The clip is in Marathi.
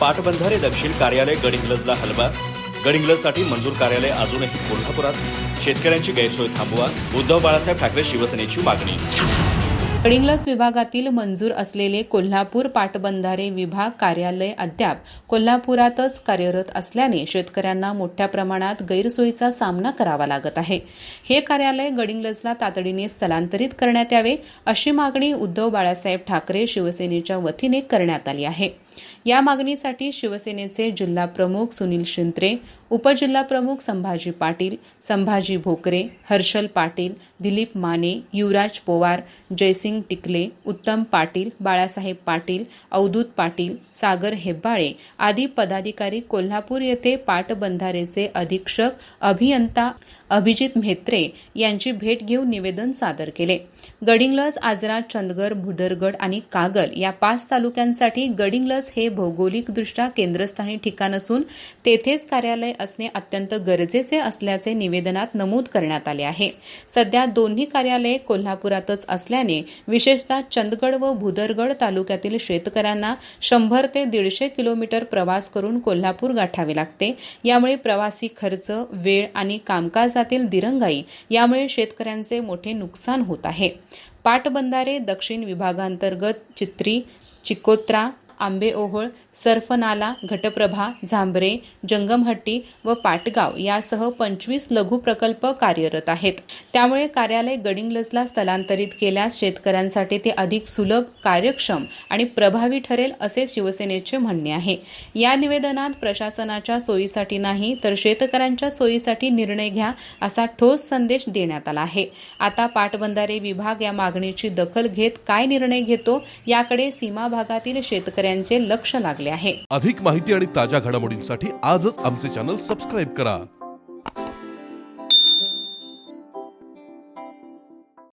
पाटबंधारे दक्षिण कार्यालय गडिंग्लजला हलवा. गडिंग्लजसाठी मंजूर कार्यालय अजूनही कोल्हापुरात. शेतकऱ्यांची गैरसोय थांबवा. उद्धव बाळासाहेब ठाकरे शिवसेनेची मागणी. गडिंग्लस विभागातील मंजूर असलेले कोल्हापूर पाटबंधारे विभाग कार्यालय अद्याप कोल्हापुरातच कार्यरत असल्याने शेतकऱ्यांना मोठ्या प्रमाणात गैरसोयीचा सामना करावा लागत आहे. हे कार्यालय गडिंग्लजला तातडीने स्थलांतरित करण्यात यावे अशी मागणी उद्धव बाळासाहेब ठाकरे शिवसेनेच्या वतीने करण्यात आली आहे. या मागणीसाठी शिवसेनेचे जिल्हा प्रमुख सुनील शिंत्रे उपजिल्हा प्रमुख संभाजी पाटील संभाजी भोकरे हर्षल पाटील दिलीप माने युवराज पोवार जयसिंग टिकले उत्तम पाटील बाळासाहेब पाटील अवधूत पाटील सागर हेब्बाळे आदी पदाधिकारी कोल्हापूर येथे पाटबंधारेचे अधीक्षक अभियंता अभिजित म्हेत्रे यांची भेट घेऊन निवेदन सादर केले. गडिंग्लज आजरा चंदगड भुदरगड आणि कागल या पाच तालुक्यांसाठी गडिंग्लज हे भौगोलिकदृष्ट्या केंद्रस्थानी ठिकाण असून तेथेच कार्यालय असणे अत्यंत गरजेचे असल्याचे निवेदनात नमूद करण्यात आले आहे. सध्या दोन्ही कार्यालये कोल्हापुरातच असल्याने विशेषतः चंदगड व भुदरगड तालुक्यातील शेतकऱ्यांना शंभर ते दीडशे किलोमीटर प्रवास करून कोल्हापूर गाठावे लागते. यामुळे प्रवासी खर्च वेळ आणि कामकाज कामकाजातील दिरंगाई यामुळे शेतकऱ्यांचे मोठे नुकसान होत आहे. पाटबंधारे दक्षिण विभागांतर्गत चित्री चिकोत्रा आंबेओहोळ सर्फनाला घटप्रभा झांबरे जंगमहट्टी व पाटगाव यासह पंचवीस लघु प्रकल्प कार्यरत आहेत. त्यामुळे कार्यालय गडिंग्लजला स्थलांतरित केल्यास शेतकऱ्यांसाठी ते अधिक सुलभ कार्यक्षम आणि प्रभावी ठरेल असे शिवसेनेचे म्हणणे आहे. या निवेदनात प्रशासनाच्या सोयीसाठी नाही तर शेतकऱ्यांच्या सोयीसाठी निर्णय घ्या असा ठोस संदेश देण्यात आला आहे. आता पाटबंधारे विभाग या मागणीची दखल घेत काय निर्णय घेतो याकडे सीमा भागातील शेतकऱ्यांचे लक्ष लागले आहे. अधिक माहिती आणि ताज्या घडामोडींसाठी आजच आमचे चॅनल सबस्क्राईब करा.